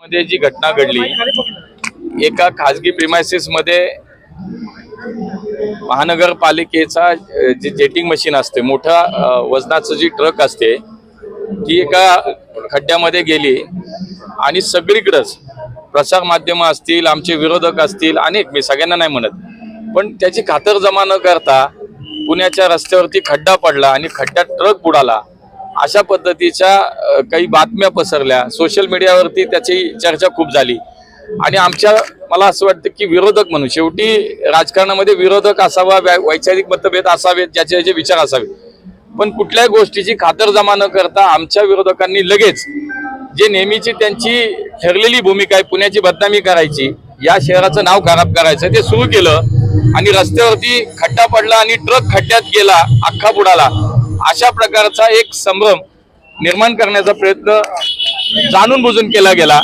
मध्ये जी घटना घडली एका खाजगी प्रिमायसिसमध्ये महानगरपालिकेचा जे जेटिंग मशीन असते मोठा वजनाचं जी ट्रक असते ती एका खड्ड्यामध्ये गेली आणि सगळीकडंच प्रसार माध्यम असतील आमचे विरोधक असतील अनेक मी सगळ्यांना नाही म्हणत पण त्याची खातरजमा न करता पुण्याच्या रस्त्यावरती खड्डा पडला आणि खड्ड्यात ट्रक बुडाला. अशा पद्धतीच्या काही बातम्या पसरल्या. सोशल मीडियावरती त्याची चर्चा खूप झाली. आणि आमच्या मला असं वाटतं की विरोधक म्हणून शेवटी राजकारणामध्ये विरोधक असावा वैचारिक मतभेद असावेत ज्याचे ज्याचे विचार असावेत. पण कुठल्याही गोष्टीची खातरजमा न करता आमच्या विरोधकांनी लगेच जे नेहमीची त्यांची ठरलेली भूमिका आहे पुण्याची बदनामी करायची या शहराचं नाव खराब करायचं ते सुरू केलं आणि रस्त्यावरती खड्डा पडला आणि ट्रक खड्ड्यात गेला अख्खा बुडाला. अशा प्रकारचा एक संभ्रम निर्माण करण्याचा प्रयत्न जाणून बुजून केला गेला.